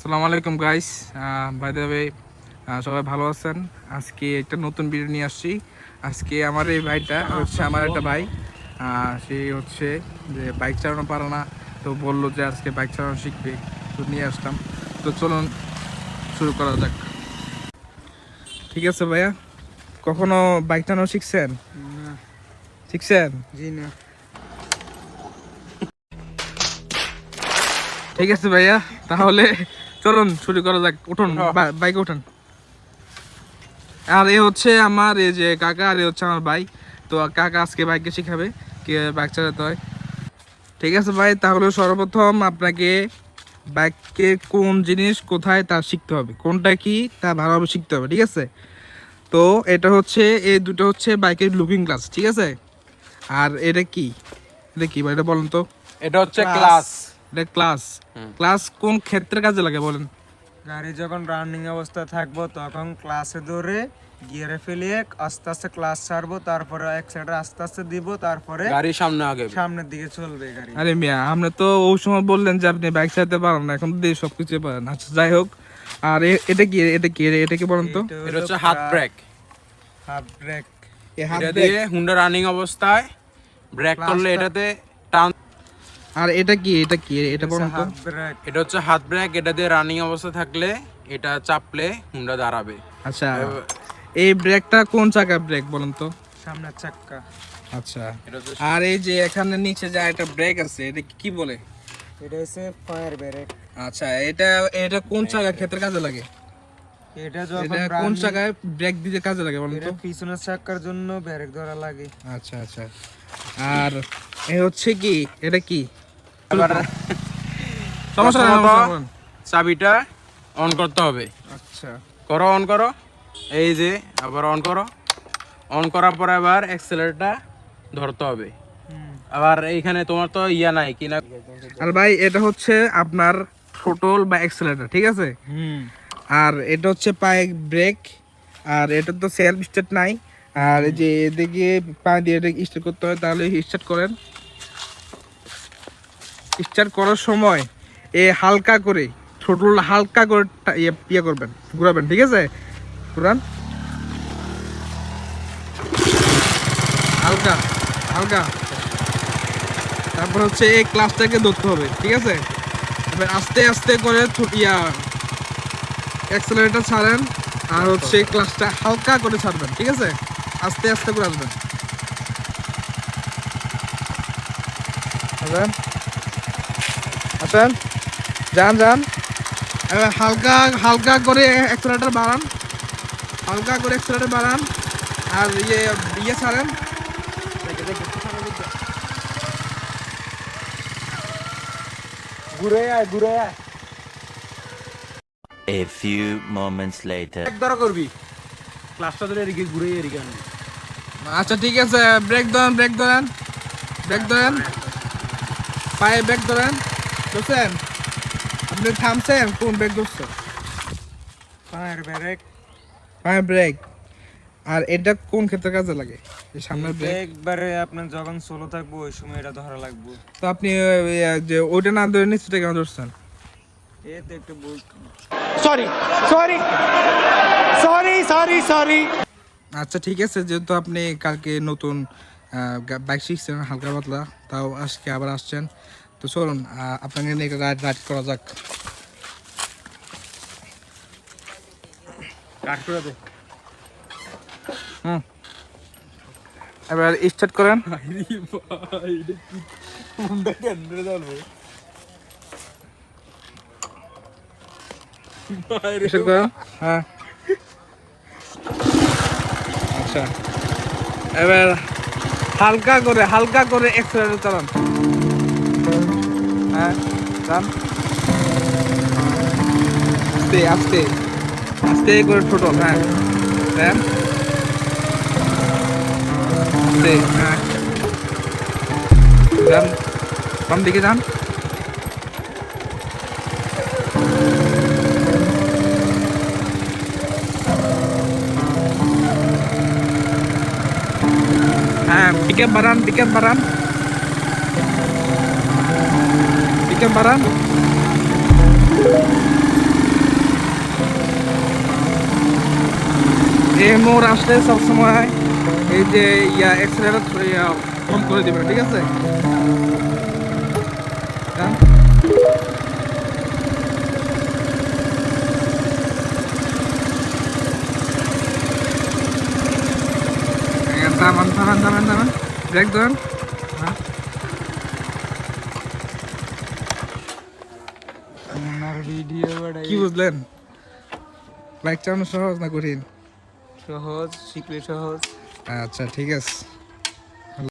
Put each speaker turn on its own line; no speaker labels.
আসসালামু আলাইকুম guys bye the way সবাই ভালো আছেন? আজকে একটা নতুন ভিডিও নিয়ে আসছি। আজকে আমার এই ভাইটা হচ্ছে আমার একটা ভাই। সে হচ্ছে যে বাইক চালানো পারে না তো বলল যে আজকে বাইক চালানো শিখবে তো নিয়ে আসলাম। তো চলুন শুরু করা যাক। ঠিক আছে ভাইয়া? কখনো বাইক চালানো শিখছেন? শিখছেন?
জি না।
ঠিক আছে ভাইয়া তাহলে চলুন শুরু করা যাক। উঠুন বাইকে উঠুন। আর এ হচ্ছে আমার এই যে কাকা আর এ হচ্ছে আমার ভাই। তো কাকা আজকে বাইকে শিখাবে কি বাইক চালাতে হয়। ঠিক আছে ভাই তাহলে সর্বপ্রথম আপনাকে বাইকে কোন জিনিস কোথায় তা শিখতে হবে। কোনটা কি তা ভালোভাবে শিখতে হবে ঠিক আছে? তো এটা হচ্ছে এই দুটো হচ্ছে বাইকের লুকিং গ্লাস ঠিক আছে? আর এটা কি? এটা কি ভাই এটা বলুন তো।
এটা হচ্ছে ক্লাস
এটা ক্লাস ক্লাস কোন ক্ষেত্রে কাজে লাগে বলেন?
গাড়ি যখন রানিং অবস্থা থাকব তখন ক্লাসে ধরে গিয়ারে ফেলিয়ে আস্তে আস্তে ক্লাস ছাড়বো তারপরে এক সাইডে আস্তে আস্তে দিব তারপরে
গাড়ির সামনে আগে।
সামনের দিকে চলবে গাড়ি।
আরে মিয়া আপনি তো ওই সময় বললেন যে আপনি বাইক চালাতে পারেন না এখন তো দিয়ে সব কিছু পারেন। আচ্ছা যাই হোক। আর এটা কি এটা কি এটা কি বলেন তো?
এটা হচ্ছে হাত ব্রেক
হাফ ব্রেক
এটা দিয়ে হুন্ডা রানিং অবস্থায় ব্রেক করলে এটাতে
আর এটা কি? এটা কি? এটা বলেন তো।
এটা হচ্ছে হাত ব্রেক এটা দিয়ে রানিং অবস্থা থাকলে এটা চাপলে হুন্ডা দাঁড়াবে।
আচ্ছা। এই ব্রেকটা কোন চাকা ব্রেক বলেন তো?
সামনের চাকা
আচ্ছা। আর এই যে এখানে নিচে যে একটা ব্রেক আছে এটা কি বলে?
এটা হচ্ছে ফায়ার ব্রেক
আচ্ছা এটা এটা কোন চাকা ক্ষেত্রে কাজে লাগে?
এটা যখন
কোন চাকায় ব্রেক দিতে কাজে লাগে বলেন তো?
পিছনের জন্য ব্রেক ধরা লাগে।
আচ্ছা আচ্ছা। আর এ হচ্ছে কি? এটা কি? সমস্যা।
চাবিটা অন করতে হবে।
আচ্ছা।
করো অন করো। এই যে আবার অন করো। অন করার পর আবার অ্যাক্সেলারটা ধরতে হবে। আবার এইখানে তোমার তো ইয়া নাই কি না?
আর ভাই এটা হচ্ছে আপনার থ্রোটল বা অ্যাক্সেলেটর ঠিক আছে?
হুম।
আর এটা হচ্ছে পায়ে ব্রেক আর এটা তো সেলফ স্টার্ট নাই। আর এই যে এদিকে পা দিয়ে স্টার্ট করতে হয় তাহলে স্টার্ট করেন। স্টার্ট করার সময় এ হালকা করে, ছোট হালকা করে ইয়ে ইয়ে করবেন, ঘুরাবেন, ঠিক আছে? ঘুরান। হালকা হালকা। তারপর হচ্ছে এই ক্লাসটাকে ধরতে হবে, ঠিক আছে? আস্তে আস্তে করে ইয়া অ্যাক্সেলারেটর ছাড়েন, আর হচ্ছে ক্লাসটা হালকা করে ছাড়বেন, ঠিক আছে? আস্তে আস্তে করে আসবেন। আসেন। যান যান। এবার হালকা হালকা করে অ্যাক্সেলারেটর বাড়ান। হালকা করে অ্যাক্সেলারেটর বাড়ান। আর ইয়ে ইয়ে ছাড়েন।
ঘুরে আয় ঘুরে আয়।
A few moments later.
এক ধরা করবি। ক্লাসটা ধরে এদিকে ঘুরে এদিকে আনবি।
আচ্ছা ঠিক আছে। ব্রেক ধরেন ব্রেক ধরেন। ব্রেক ধরেন। পায়ে ব্রেক ধরেন। বুঝছেন আপনি থামছেন কোন ব্রেক ধরছেন
ফায়ার ব্রেক
পায়ে ব্রেক আর এটা কোন ক্ষেত্রে কাজে লাগে? এই সামনের ব্রেক
একবারে আপনার যখন সোলো থাকব ওই সময় এটা ধরা লাগবে।
তো আপনি যে ওইটা না ধরে নিচেটা কেন ধরছেন?
এতে একটু বুঝ
আচ্ছা ঠিক আছে যেহেতু আপনি কালকে নতুন বাইক শিখছেন হালকা পাতলা তাও আজকে আবার আসছেন। তো চলুন আপনাকে নিয়ে রাইড রাইড করা যাক। হুম। এবার স্টার্ট করেন। স্টার্ট করেন। হ্যাঁ। আচ্ছা। এবার হালকা করে হালকা করে এক্সেলারেটর চালান। হ্যাঁ চালান আস্তে আস্তে আস্তে করে ছোট হ্যাঁ দেন আস্তে হ্যাঁ যান বাম দিকে যান হ্যাঁ পিকআপ বাড়ান পিকআপ বাড়ান Chicken Baran. এই মোড় আসলে সবসময় এই যে ইয়া এক্সেলেটার কম করে দেবেন ঠিক আছে দামান দামান দামান দামান ব্রেক ধরেন
ভিডিও
কি বুঝলেন? বাইক চালানো সহজ না কঠিন?
সহজ শিখলে সহজ।
আচ্ছা ঠিক আছে।